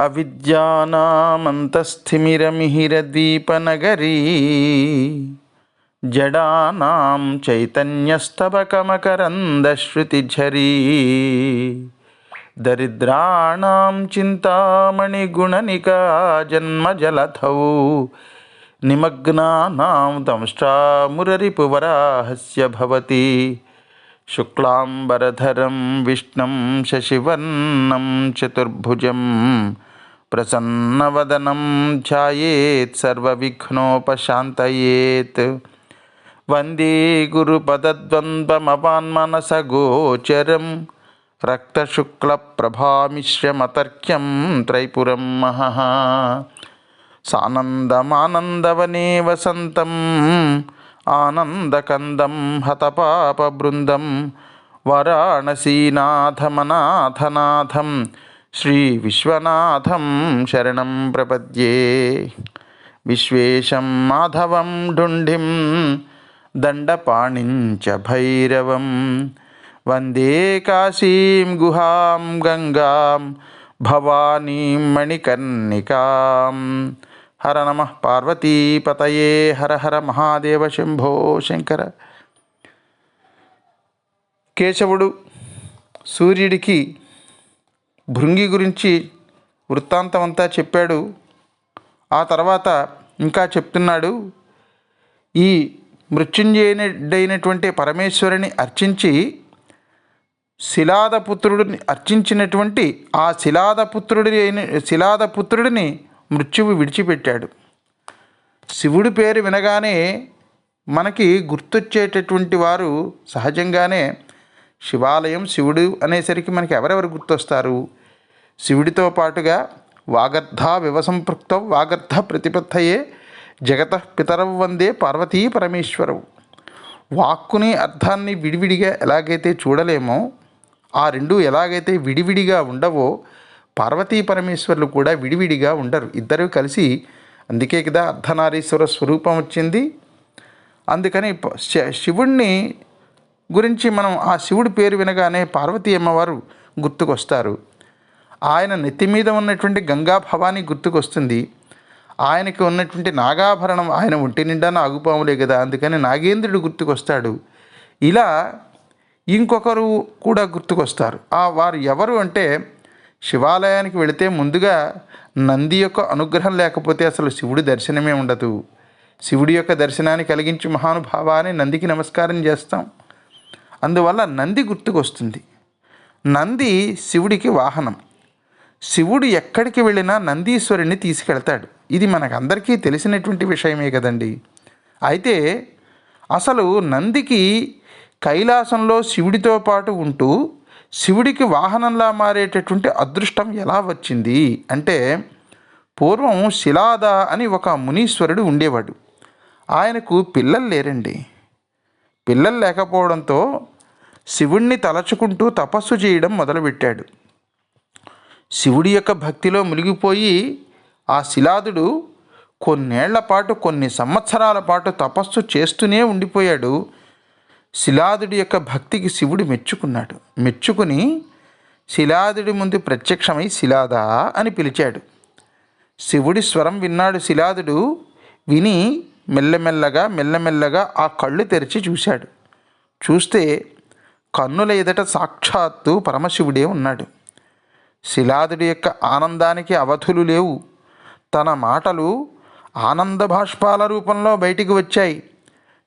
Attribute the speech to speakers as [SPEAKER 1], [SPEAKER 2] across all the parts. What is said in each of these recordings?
[SPEAKER 1] అవిద్యానామంతస్థిమిరమిహిరదీపనగరీ జడానాం చైతన్యస్తబకమకరందశ్రుతిఝరీ దరిద్రాణం చింతామణిగుణనికా జన్మజలధౌ నిమగ్నానాం దంష్టామురరిపువరాహస్య భవతి శుక్లాంబరధరం విష్ణం శశివర్ణం చతుర్భుజం ప్రసన్నవదనం ధ్యాయేత్ సర్వవిఘ్నోపశాంతయేత్ వందే గురుపదద్వంద్వమవాన్మనసగోచరం రక్తశుక్లప్రభామిశ్రమతర్క్యం త్రైపురం మహ సానందమానందవనే వసంతం ఆనందకందం హతపాపబృందం వారాణసీనాథమనాథనాథం శ్రీ విశ్వనాథం శరణం ప్రపద్యే విశ్వేశం మాధవం ఢుండిం దండపాణించ భైరవం వందే కాశీం గుహాం గంగాం భవానీం మణికర్ణికాం హర నమ పార్వతీపతయే హర హర మహాదేవ శంభో శంకర కేశవుడు సూర్యుడికి భృంగి గురించి వృత్తాంతం అంతా చెప్పాడు. ఆ తర్వాత ఇంకా చెప్తున్నాడు ఈ మృత్యుంజయుడైనటువంటి పరమేశ్వరుని అర్చించి శిలాదపుత్రుడిని అర్చించినటువంటి ఆ శిలాదపుత్రుడి అయిన శిలాదపుత్రుడిని మృత్యువు విడిచిపెట్టాడు. శివుడి పేరు వినగానే మనకి గుర్తొచ్చేటటువంటి వారు సహజంగానే శివాలయం శివుడు అనేసరికి మనకి ఎవరెవరు గుర్తొస్తారు? శివుడితో పాటుగా వాగర్ధ వివసంపృక్త వాగర్ధ ప్రతిపత్తయే జగత పితరవు వందే పార్వతీ పరమేశ్వరవు వాక్కుని అర్థాన్ని విడివిడిగా ఎలాగైతే చూడలేమో ఆ రెండు ఎలాగైతే విడివిడిగా ఉండవో పార్వతీ పరమేశ్వరులు కూడా విడివిడిగా ఉండరు. ఇద్దరు కలిసి అందుకే కదా అర్ధనారీశ్వర స్వరూపం వచ్చింది. అందుకని ప- శివుణ్ణి గురించి మనం ఆ శివుడి పేరు వినగానే పార్వతీ అమ్మవారు గుర్తుకొస్తారు. ఆయన నెత్తి మీద ఉన్నటువంటి గంగా భవాని గుర్తుకొస్తుంది. ఆయనకి ఉన్నటువంటి నాగాభరణం ఆయన ఒంటి నిండా నాగుపాములే కదా అందుకని నాగేంద్రుడు గుర్తుకొస్తాడు. ఇలా ఇంకొకరు కూడా గుర్తుకొస్తారు. ఆ వారు ఎవరు అంటే శివాలయానికి వెళితే ముందుగా నంది యొక్క అనుగ్రహం లేకపోతే అసలు శివుడి దర్శనమే ఉండదు. శివుడి యొక్క దర్శనాన్ని కలిగించి మహానుభావాన్ని నందికి నమస్కారం చేస్తాం. అందువల్ల నంది గుర్తుకొస్తుంది. నంది శివుడికి వాహనం. శివుడు ఎక్కడికి వెళ్ళినా నందీశ్వరుణ్ణి తీసుకెళ్తాడు. ఇది మనకందరికీ తెలిసినటువంటి విషయమే కదండి. అయితే అసలు నందికి కైలాసంలో శివుడితో పాటు ఉంటూ శివుడికి వాహనంలా మారేటటువంటి అదృష్టం ఎలా వచ్చింది? అంటే పూర్వం శిలాద అని ఒక మునీశ్వరుడు ఉండేవాడు. ఆయనకు పిల్లలు లేరండి. పిల్లలు లేకపోవడంతో శివుణ్ణి తలచుకుంటూ తపస్సు చేయడం మొదలుపెట్టాడు. శివుడి యొక్క భక్తిలో మునిగిపోయి ఆ శిలాదుడు కొన్నేళ్ళ పాటు కొన్ని సంవత్సరాల పాటు తపస్సు చేస్తూనే ఉండిపోయాడు. శిలాదుడి యొక్క భక్తికి శివుడు మెచ్చుకున్నాడు. మెచ్చుకుని శిలాదుడి ముందు ప్రత్యక్షమై శిలాదా అని పిలిచాడు. శివుడి స్వరం విన్నాడు శిలాదుడు. విని మెల్లమెల్లగా మెల్లమెల్లగా ఆ కళ్ళు తెరిచి చూశాడు. చూస్తే కన్నుల ఎదట సాక్షాత్తు పరమశివుడే ఉన్నాడు. శిలాదుడి యొక్క ఆనందానికి అవధులు లేవు. తన మాటలు ఆనంద భాష్పాల రూపంలో బయటికి వచ్చాయి.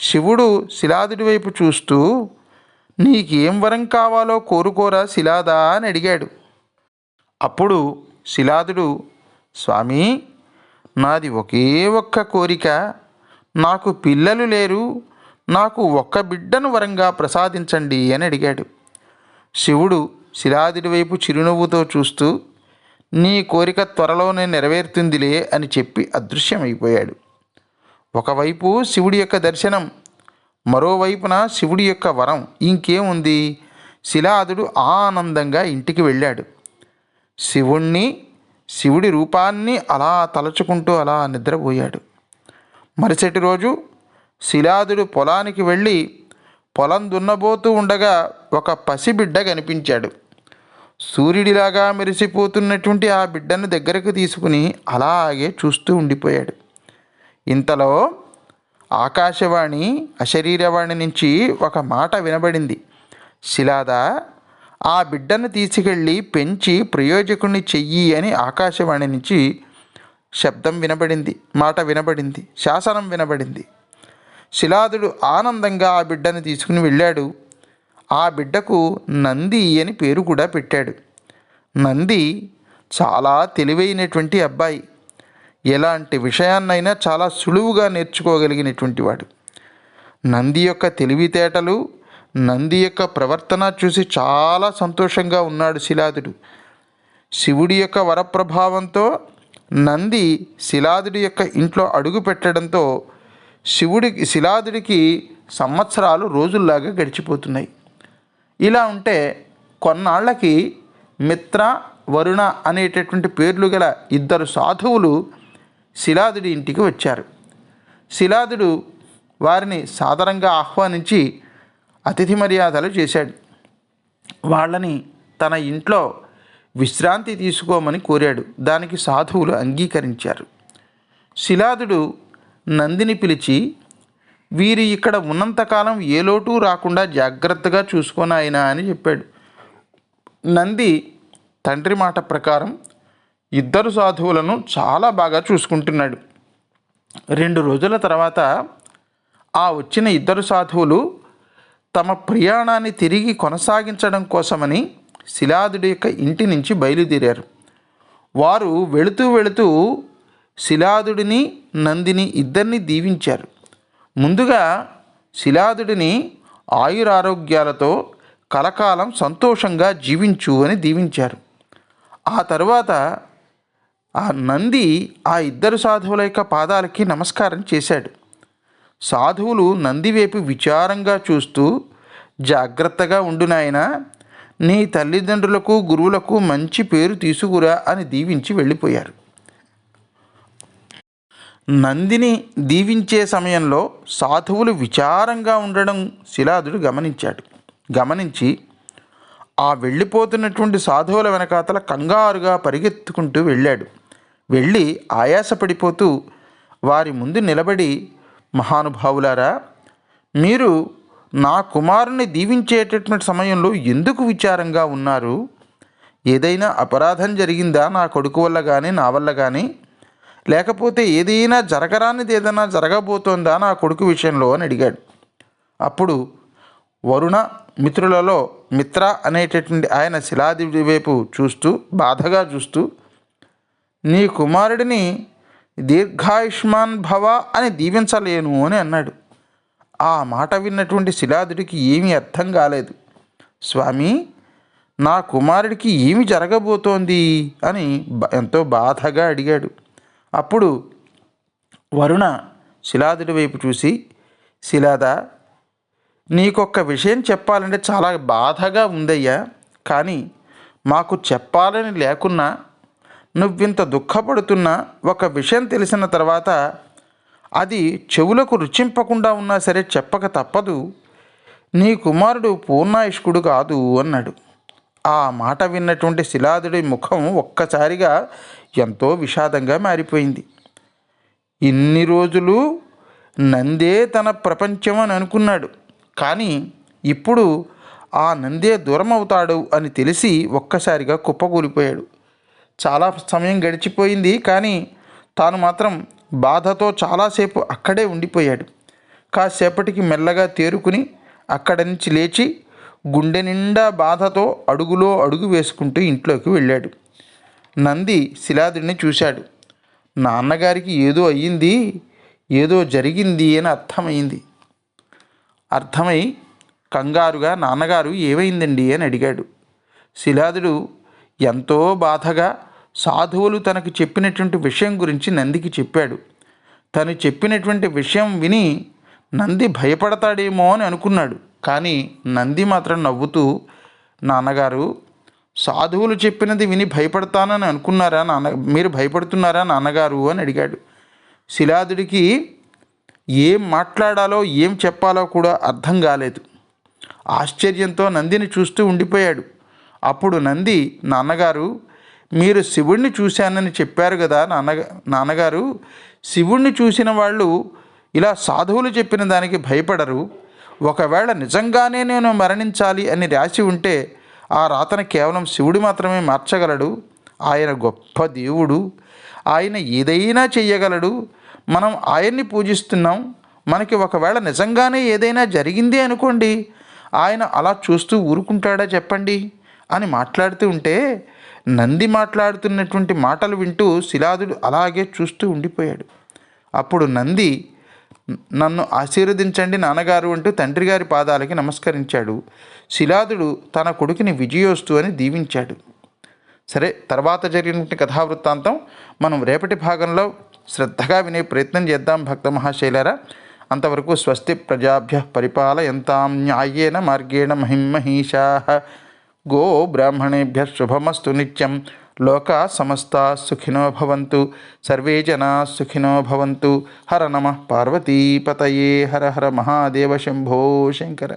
[SPEAKER 1] శివుడు శిలాదుడి వైపు చూస్తూ నీకేం వరం కావాలో కోరుకోరా శిలాదా అని అడిగాడు. అప్పుడు శిలాదుడు స్వామి నాది ఒకే ఒక్క కోరిక. నాకు పిల్లలు లేరు. నాకు ఒక్క బిడ్డను వరంగా ప్రసాదించండి అని అడిగాడు. శివుడు శిలాదుడి వైపు చిరునవ్వుతో చూస్తూ నీ కోరిక త్వరలోనే నెరవేరుతుందిలే అని చెప్పి అదృశ్యమైపోయాడు. ఒకవైపు శివుడి యొక్క దర్శనం మరోవైపున శివుడి యొక్క వరం. ఇంకేముంది? శిలాదుడు ఆనందంగా ఇంటికి వెళ్ళాడు. శివుణ్ణి శివుడి రూపాన్ని అలా తలచుకుంటూ అలా నిద్రపోయాడు. మరుసటి రోజు శిలాదుడు పొలానికి వెళ్ళి పొలం దున్నబోతూ ఉండగా ఒక పసిబిడ్డ కనిపించాడు. సూర్యుడిలాగా మెరిసిపోతున్నటువంటి ఆ బిడ్డను దగ్గరకు తీసుకుని అలాగే చూస్తూ ఉండిపోయాడు. ఇంతలో ఆకాశవాణి అశరీరవాణి నుంచి ఒక మాట వినబడింది. శిలాద ఆ బిడ్డను తీసుకెళ్ళి పెంచి ప్రయోజకుణ్ణి చెయ్యి అని ఆకాశవాణి నుంచి శబ్దం వినబడింది మాట వినబడింది శాసనం వినబడింది. శిలాదుడు ఆనందంగా ఆ బిడ్డను తీసుకుని వెళ్ళాడు. ఆ బిడ్డకు నంది అని పేరు కూడా పెట్టాడు. నంది చాలా తెలివైనటువంటి అబ్బాయి. ఎలాంటి విషయాన్నైనా చాలా సులువుగా నేర్చుకోగలిగినటువంటి వాడు. నంది యొక్క తెలివితేటలు నంది యొక్క ప్రవర్తన చూసి చాలా సంతోషంగా ఉన్నాడు శిలాదుడు. శివుడి యొక్క వరప్రభావంతో నంది శిలాదుడి యొక్క ఇంట్లో అడుగు పెట్టడంతో శివుడికి శిలాదుడికి సంవత్సరాలు రోజుల్లాగా గడిచిపోతున్నాయి. ఇలా ఉంటే కొన్నాళ్ళకి మిత్ర వరుణ అనేటటువంటి పేర్లు గల ఇద్దరు సాధువులు శిలాదుడి ఇంటికి వచ్చారు. శిలాదుడు వారిని సాదరంగా ఆహ్వానించి అతిథి మర్యాదలు చేశాడు. వాళ్ళని తన ఇంట్లో విశ్రాంతి తీసుకోమని కోరాడు. దానికి సాధువులు అంగీకరించారు. శిలాదుడు నందిని పిలిచి వీరు ఇక్కడ ఉన్నంతకాలం ఏ లోటు రాకుండా జాగ్రత్తగా చూసుకొని ఆయన అని చెప్పాడు. నంది తండ్రి మాట ప్రకారం ఇద్దరు సాధువులను చాలా బాగా చూసుకుంటున్నాడు. రెండు రోజుల తర్వాత ఆ వచ్చిన ఇద్దరు సాధువులు తమ ప్రయాణాన్ని తిరిగి కొనసాగించడం కోసమని శిలాదుడి యొక్క ఇంటి నుంచి బయలుదేరారు. వారు వెళుతూ వెళుతూ శిలాదుడిని నందిని ఇద్దరిని దీవించారు. ముందుగా శిలాదుడిని ఆయురారోగ్యాలతో కలకాలం సంతోషంగా జీవించు అని దీవించారు. ఆ తరువాత ఆ నంది ఆ ఇద్దరు సాధువుల యొక్క పాదాలకి నమస్కారం చేశాడు. సాధువులు నంది వైపు విచారంగా చూస్తూ జాగ్రత్తగా ఉండు నాయన నీ తల్లిదండ్రులకు గురువులకు మంచి పేరు తీసుకురా అని దీవించి వెళ్ళిపోయారు. నందిని దీవించే సమయంలో సాధువులు విచారంగా ఉండడం శిలాదుడు గమనించాడు. గమనించి ఆ వెళ్ళిపోతున్నటువంటి సాధువుల వెనకాతల కంగారుగా పరిగెత్తుకుంటూ వెళ్ళాడు. వెళ్ళి ఆయాసపడిపోతూ వారి ముందు నిలబడి మహానుభావులారా మీరు నా కుమారుని దీవించేటటువంటి సమయంలో ఎందుకు విచారంగా ఉన్నారు? ఏదైనా అపరాధం జరిగిందా నా కొడుకు వల్ల కానీ నా వల్ల కానీ లేకపోతే ఏదైనా జరగరానిది ఏదైనా జరగబోతోందా నా కొడుకు విషయంలో అని అడిగాడు. అప్పుడు వరుణ మిత్రులలో మిత్ర అనేటటువంటి ఆయన శిలాదేవి వైపు చూస్తూ బాధగా చూస్తూ నీ కుమారుడిని దీర్ఘాయుష్మాన్ భవ అని దీవించలేను అని అన్నాడు. ఆ మాట విన్నటువంటి శిలాదుడికి ఏమీ అర్థం కాలేదు. స్వామి నా కుమారుడికి ఏమి జరగబోతోంది అని బ- ఎంతో బాధగా అడిగాడు. అప్పుడు వరుణ శిలాదుడి వైపు చూసి శిలాద నీకొక్క విషయం చెప్పాలంటే చాలా బాధగా ఉందయ్యా. కానీ మాకు చెప్పాలని లేకున్నా నువ్వింత దుఃఖపడుతున్నా ఒక విషయం తెలిసిన తర్వాత అది చెవులకు రుచింపకుండా ఉన్నా సరే చెప్పక తప్పదు. నీ కుమారుడు పూర్ణాయుష్కుడు కాదు అన్నాడు. ఆ మాట విన్నటువంటి శిలాదుడి ముఖం ఒక్కసారిగా ఎంతో విషాదంగా మారిపోయింది. ఇన్ని రోజులు నందే తన ప్రపంచం అని అనుకున్నాడు. కానీ ఇప్పుడు ఆ నందే దూరం అవుతాడు అని తెలిసి ఒక్కసారిగా కుప్పకూలిపోయాడు. చాలా సమయం గడిచిపోయింది కానీ తాను మాత్రం బాధతో చాలాసేపు అక్కడే ఉండిపోయాడు. కాసేపటికి మెల్లగా తేరుకుని అక్కడి నుంచి లేచి గుండె నిండా బాధతో అడుగులో అడుగు వేసుకుంటూ ఇంట్లోకి వెళ్ళాడు. నంది శిలాదుడిని చూశాడు. నాన్నగారికి ఏదో అయ్యింది ఏదో జరిగింది అని అర్థమైంది. అర్థమై కంగారుగా నాన్నగారు ఏమైందండి అని అడిగాడు. శిలాదుడు ఎంతో బాధగా సాధువులు తనకు చెప్పినటువంటి విషయం గురించి నందికి చెప్పాడు. తను చెప్పినటువంటి విషయం విని నంది భయపడతాడేమో అని అనుకున్నాడు. కానీ నంది మాత్రం నవ్వుతూ నాన్నగారు సాధువులు చెప్పినది విని భయపడతానని అనుకున్నారా నాన్న మీరు భయపడుతున్నారా నాన్నగారు? అని అడిగాడు. శిలాదుడికి ఏం మాట్లాడాలో ఏం చెప్పాలో కూడా అర్థం కాలేదు. ఆశ్చర్యంతో నందిని చూస్తూ ఉండిపోయాడు. అప్పుడు నంది నాన్నగారు మీరు శివుణ్ణి చూశానని చెప్పారు కదా నాన్న నాన్నగారు శివుణ్ణి చూసిన వాళ్ళు ఇలా సాధువులు చెప్పిన దానికి భయపడరు. ఒకవేళ నిజంగానే నేను మరణించాలి అని రాసి ఉంటే ఆ రాతను కేవలం శివుడు మాత్రమే మార్చగలడు. ఆయన గొప్ప దేవుడు. ఆయన ఏదైనా చెయ్యగలడు. మనం ఆయన్ని పూజిస్తున్నాం. మనకి ఒకవేళ నిజంగానే ఏదైనా జరిగింది అనుకోండి ఆయన అలా చూస్తూ ఊరుకుంటాడా చెప్పండి? అని మాట్లాడుతూ ఉంటే నంది మాట్లాడుతున్నటువంటి మాటలు వింటూ శిలాదుడు అలాగే చూస్తూ ఉండిపోయాడు. అప్పుడు నంది నన్ను ఆశీర్వదించండి నాన్నగారు అంటూ తండ్రి గారి పాదాలకి నమస్కరించాడు. శిలాదుడు తన కొడుకుని విజయోస్తు అని దీవించాడు. సరే తర్వాత జరిగినటువంటి కథావృత్తాంతం మనం రేపటి భాగంలో శ్రద్ధగా వినే ప్రయత్నం చేద్దాం భక్త మహాశైలరా. అంతవరకు స్వస్తి ప్రజాభ్య పరిపాలయంతాం న్యాయేన మార్గేణ మహిమహీషా గో బ్రాహ్మణేభ్య శుభమస్తు నిత్యం. లోకా సమస్తా సుఖినో భవంతు సర్వే జనా సుఖినో భవంతు హర నమ పార్వతీపతయే హర హర మహాదేవ శంభో శంకర